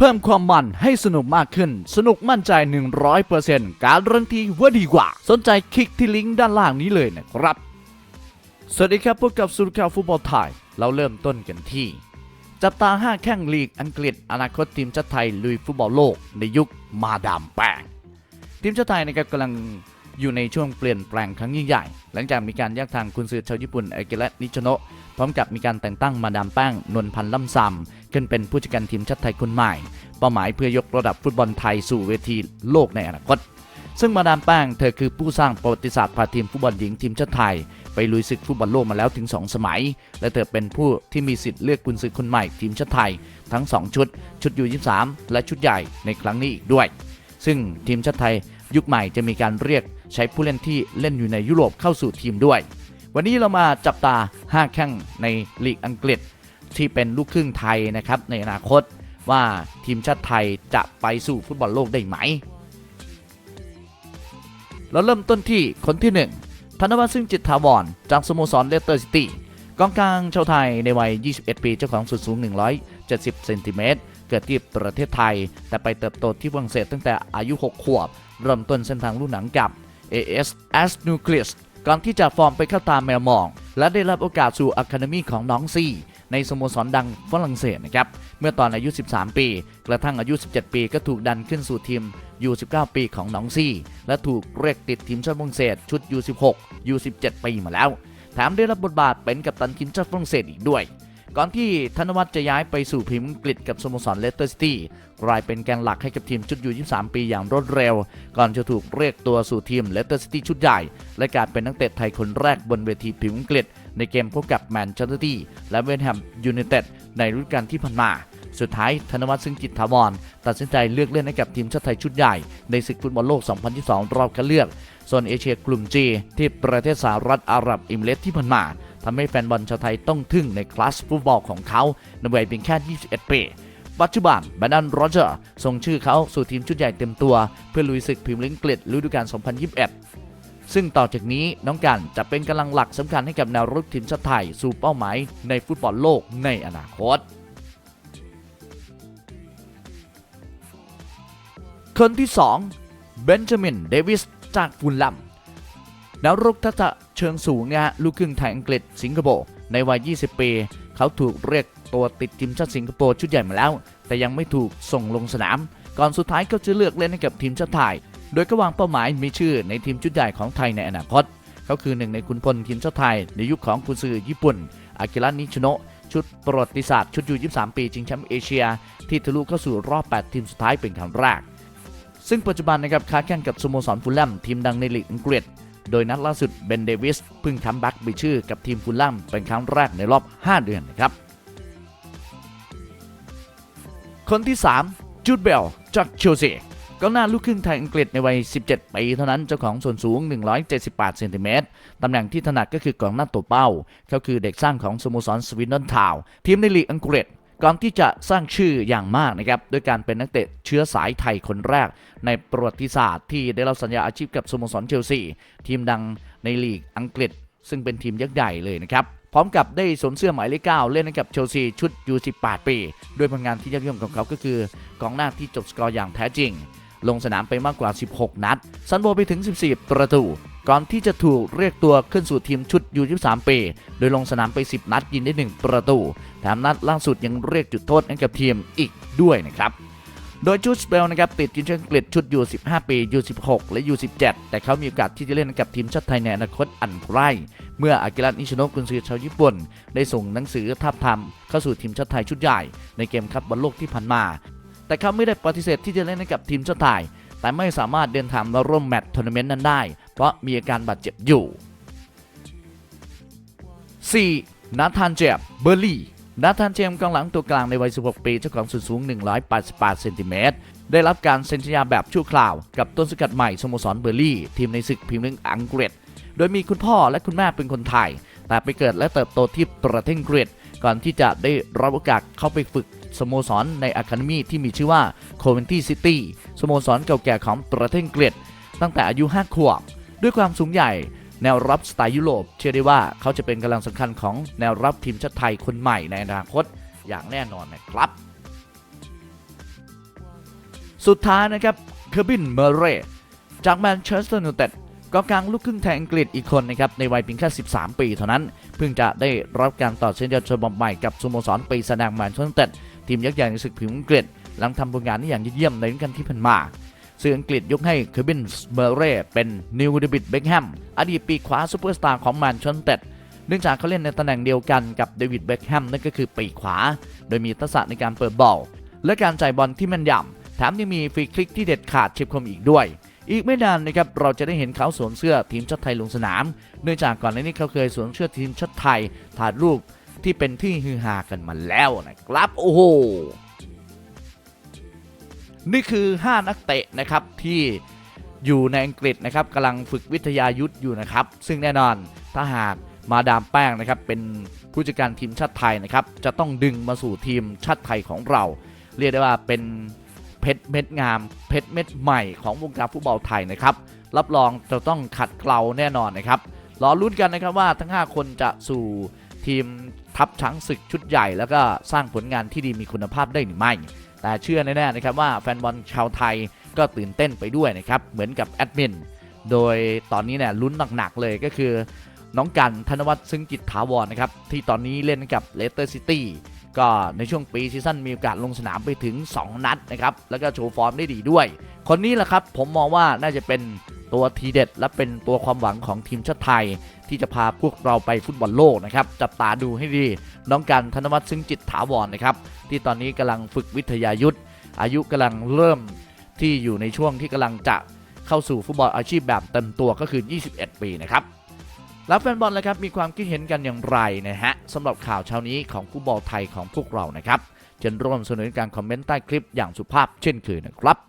เพิ่มความมันให้สนุกมากขึ้น สนุกมั่นใจ 100%การรันตีว่าดีกว่า สนใจคลิกที่ลิงก์ด้านล่างนี้เลยนะครับ สวัสดีครับพบกับสุรข่าวฟุตบอลไทย เราเริ่มต้นกันที่ จับตา 5 แข้งลีกอังกฤษ อนาคตทีมชาติไทยลุยฟุตบอลโลกในยุคมาดามแป้งทีมชาติไทยนะครับกำลัง อยู่ในช่วงเปลี่ยนแปลงครั้งยิ่งใหญ่ หลังจากมีการแยกทางคุณซือชาวญี่ปุ่นเอเกเรนิชโนะพร้อมกับมีการแต่งตั้งมาดามแป้งนวลพันธ์ล่ำซำขึ้นเป็นผู้จัดการทีมชาติไทยคนใหม่ เป้าหมายเพื่อยกระดับฟุตบอลไทยสู่เวทีโลกในอนาคต ซึ่งมาดามแป้งเธอคือผู้สร้างประวัติศาสตร์พาทีมฟุตบอลหญิงทีมชาติไทย ไปลุยศึกฟุตบอลโลกมาแล้วถึง 2 สมัย และเธอเป็นผู้ที่มีสิทธิ์เลือกกุนซือคนใหม่ทีมชาติไทย ทั้ง 2 ชุด ชุดยู23และชุดใหญ่ในครั้งนี้อีกด้วย ซึ่งทีมชาติไทยยุคใหม่จะมีการเรียกใช้ผู้เล่นที่เล่นอยู่ในยุโรปเข้าสู่ทีมด้วย วันนี้เรามาจับตา 5 แข้งในลีกอังกฤษ ที่เป็นลูกครึ่งไทยนะครับในอนาคตว่าทีมชาติไทยจะไปสู่ฟุตบอลโลกได้ไหม เราเริ่มต้นที่คนที่ 1 ธนวัฒน์ซึ่งจิตถาวรจากสโมสรเลสเตอร์ซิตี้กองกลางชาวไทยในวัย 21 ปี เจ้าของส่วนสูง 170 เซนติเมตร เกิดที่ประเทศไทย แต่ไปเติบโตที่ฝรั่งเศสตั้งแต่อายุ 6 ขวบ เริ่มต้นเส้นทางลู่หนังกับ AS a s n u c l e u s ก่อนที่จะฟอร์มไปเข้าตามแมวมอง และได้รับโอกาสสู่อะคาเดมีของน้องซีในสโมสรดังฝรั่งเศสนะครับ เมื่อตอนอายุ 13 ปี กระทั่งอายุ 17 ปีก็ถูกดันขึ้นสู่ทีม U19 ปีของน้องซี่ และถูกเรียกติดทีมชาติฝรั่งเศสชุด U16 U17 ปีมาแล้ว แถมได้รับบทบาทเป็นกัปตันทีมชาติฝรั่งเศสอีกด้วย ก่อนที่ธนวัฒน์จะย้ายไปสู่พรีเมียร์กฤษกับสโมสรเลสเตอร์ซิตี้กลายเป็นแกนหลักให้กับทีมชุดยู23 ปีอย่างรวดเร็ว ก่อนจะถูกเรียกตัวสู่ทีมเลสเตอร์ซิตี้ชุดใหญ่ และกายเป็นนักเตะไทยคนแรกบนเวทีพรีเมียร์กฤษในเกมพบกับแมนเชสเตอร์ซิตี้และเวสต์แฮมยูไนเต็ดในฤดูกาลที่ผ่านมาสุดท้ายธนวัฒน์ซึ่งจิตถาวรตัดสินใจเลือกเล่นให้กับทีมชาติไทยชุดใหญ่ ในศึกฟุตบอลโลก 2022 รอบคัดเลือกโซนเอเชียกลุ่ม G ที่ประเทศสหรัฐอาหรับเอิมเรตส์ที่ผ่านมา ทำให้แฟนบอลชาวไทยต้องทึ่งในคลาสฟุตบอลของเขาในวัยเพียงแค่ 21 ปีปัจจุบันแบรนดอนโรเจอร์ส่งชื่อเขาสู่ทีมชุดใหญ่เต็มตัว เพื่อลุยศึกพรีเมียร์ลีกอังกฤษฤดูกาล 2021 ซึ่งต่อจากนี้น้องกันจะเป็นกำลังหลักสำคัญให้กับแนวรุกทีมชาติไทย สู่เป้าหมายในฟุตบอลโลกในอนาคต คนที่ 2 เบนจามิน เดวิสจากฟูลแลม แนวรุกทักษะเชิงสูงเนี่ยฮะลูกครึ่งไทยอังกฤษสิงคโปร์ในวัย 20 ปี เขาถูกเรียกตัวติดทีมชาติสิงคโปร์ชุดใหญ่มาแล้ว แต่ยังไม่ถูกส่งลงสนาม ก่อนสุดท้ายก็จะเลือกเล่นให้กับทีมชาติไทย โดยก็วางเป้าหมายมีชื่อในทีมชุดใหญ่ของไทยในอนาคต เขาคือหนึ่งในขุนพลทีมชาติไทย ในยุคของกุนซือญี่ปุ่น อากิระนิชโนะชุดประวัติศาสตร์ชุดยู23 ปีชิงแชมป์เอเชีย ที่ทะลุเข้าสู่รอบ 8 ทีมสุดท้ายเป็นครั้งแรกซึ่งปัจจุบันนะครับค้าแข่งกับสโมสรฟูลแลมทีมดังในลีกอังกฤษ โดยนัดล่าสุดเบนเดวิสเพิ่งคัมแบ็กไปชื่อกับทีมฟูลแลมเป็นครั้งแรกในรอบ 5 เดือนนะครับ คนที่ 3 จูดเบลจากเชลซีกองหน้าลูกครึ่งไทยอังกฤษในวัย 17 ปีเท่านั้นเจ้าของส่วนสูง 178เซนติเมตรตำแหน่งที่ถนัดก็คือกองหน้าตัวเป้า เขาคือเด็กสร้างของสโมสรสวินดอนทาวทีมในลีกอังกฤษ ก่อนที่จะสร้างชื่ออย่างมากนะครับด้วยการเป็นนักเตะเชื้อสายไทยคนแรก ในประวัติศาสตร์ที่ได้รับสัญญาอาชีพกับสโมสรเชลซีทีมดังในลีกอังกฤษ ซึ่งเป็นทีมยักษ์ใหญ่เลยนะครับพร้อมกับได้สวมเสื้อหมายเลข9เล่นให้กับเชลซีชุดยู18ปี ด้วยผลงานที่ยอดเยี่ยมของเขาก็คือกองหน้าที่จบสกอร์อย่างแท้จริง ลงสนามไปมากกว่า 16 นัด ซันโบไปถึง 14 ประตู ก่อนที่จะถูกเรียกตัวขึ้นสู่ทีมชุดยู23ปี โดยลงสนามไป 10 นัดยิงได้ 1 ประตูแถมนัดล่าสุดยังเรียกจุดโทษให้กับทีมอีกด้วยนะครับโดยจูดสเปลนะครับติดทีมชาติอังกฤษชุดยู15 ปียู16 และยู17 แต่เขามีโอกาสที่จะเล่นกับทีมชาติไทยในอนาคตอันใกล้ เมื่ออากิระนิชโนกุนซือชาวญี่ปุ่น ได้ส่งหนังสือทับทามเข้าสู่ทีมชาติไทยชุดใหญ่ ในเกมคัพบอลโลกที่ผ่านมา แต่เขาไม่ได้ปฏิเสธที่จะเล่นให้กับทีมชาติไทย แต่ไม่สามารถเดินทางมาร่วมแมตช์ทัวร์นาเมนต์นั้นได้ เพราะมีอาการบาดเจ็บอยู่ 4. นาธานเจมเบอร์ลี่นาธานเจมส์กองหลังตัวกลางในวัย 16 ปีเจ้าของส่วนสูง 188 เซนติเมตร ได้รับการเซ็นสัญญาแบบชั่วคราว กับต้นสกัดใหม่สโมสรเบอร์ลี่ ทีมในศึกพรีเมียร์ลีกอังกฤษ โดยมีคุณพ่อและคุณแม่เป็นคนไทย แต่ไปเกิดและเติบโตที่ประเทศอังกฤษ ก่อนที่จะได้รับโอกาสเข้าไปฝึก สโมสรในอะคาเดมีที่มีชื่อว่าโคเวนตี้ซิตี้สโมสรเก่าแก่ของประเทศอังกฤษตั้งแต่อายุ 5 ขวบ ด้วยความสูงใหญ่ แนวรับสไตล์ยุโรป เชื่อได้ว่าเขาจะเป็นกำลังสำคัญของแนวรับทีมชาติไทยคนใหม่ในอนาคตอย่างแน่นอนนะครับ สุดท้ายนะครับเคอร์บินเมเรจากแมนเชสเตอร์ยูไนเต็ด กองกลางลูกครึ่งไทยอังกฤษอีกคนนะครับในวัยเพียงแค่ 13 ปีเท่านั้น เพิ่งจะได้รับการต่อสัญญาฉบับใหม่กับสโมสรปีแสดงแมนเชสเตอร์ยูไนเต็ดทีมยักษ์ใหญ่ในศึกผิวอังกฤษหลังทำผลงานได้อย่างยอดเยี่ยมในฤดูกาลที่ผ่านมาซึ่งอังกฤษยกให้เคอร์บินเมเร่เป็นนิวเดวิดเบคแฮมอดีตปีขวาซูเปอร์สตาร์ของแมนเชสเตอร์เต็ดเนื่องจากเขาเล่นในตำแหน่งเดียวกันกับเดวิดเบคแฮมนั่นก็คือปีกขวา โดยมีทักษะในการเปิดบอลและการจ่ายบอลที่แม่นยำแถมยังมีฟรีคลิกที่เด็ดขาดเฉียบคมอีกด้วย อีกไม่นานนะครับเราจะได้เห็นเขาสวมเสื้อทีมชาติไทยลงสนาม เนื่องจากก่อนหน้านี้เขาเคยสวมเสื้อทีมชาติไทยถ่ายรูปที่เป็นที่ฮือฮากันมาแล้วนะครับโอ้โหนี่คือ 5 นักเตะนะครับที่อยู่ในอังกฤษนะครับกำลังฝึกวิทยายุทธอยู่นะครับ ซึ่งแน่นอนถ้าหากมาดามแป้งนะครับเป็นผู้จัดการทีมชาติไทยนะครับจะต้องดึงมาสู่ทีมชาติไทยของเรา เรียกได้ว่าเป็น เพชรเม็ดงาม เพชรเม็ดใหม่ของวงการฟุตบอลไทยนะครับ รับรองจะต้องขัดเกลาแน่นอนนะครับ รอลุ้นกันนะครับว่าทั้ง 5 คนจะสู่ทีมทัพช้างศึกชุดใหญ่ แล้วก็สร้างผลงานที่ดีมีคุณภาพได้หรือไม่ แต่เชื่อแน่ๆนะครับว่าแฟนบอลชาวไทยก็ตื่นเต้นไปด้วยนะครับ เหมือนกับแอดมิน โดยตอนนี้เนี่ยลุ้นหนักๆเลยก็คือ น้องกันธนวัฒน์ซึ่งจิตถาวรนะครับที่ตอนนี้เล่นกับเลสเตอร์ซิตี้ ก็ในช่วงปีซีซั่นมีโอกาสลงสนามไปถึง 2 นัดนะครับ แล้วก็โชว์ฟอร์มได้ดีด้วย คนนี้แหละครับผมมองว่าน่าจะเป็นตัวทีเด็ด และเป็นตัวความหวังของทีมชาติไทย ที่จะพาพวกเราไปฟุตบอลโลกนะครับ จับตาดูให้ดี น้องกันธนวัฒน์ซึ่งจิตถาวรนะครับ ที่ตอนนี้กำลังฝึกวิทยายุทธ์อายุกำลังเริ่มที่อยู่ในช่วงที่กำลังจะเข้าสู่ฟุตบอลอาชีพแบบเต็มตัวก็คือ 21 ปีนะครับ แล้วแฟนบอลเลยครับมีความคิดเห็นกันอย่างไรนะฮะสำหรับข่าวเช้านี้ของฟุตบอลไทยของพวกเรานะครับเชิญร่วมเสนอการคอมเมนต์ใต้คลิปอย่างสุภาพเช่นเคยนะครับ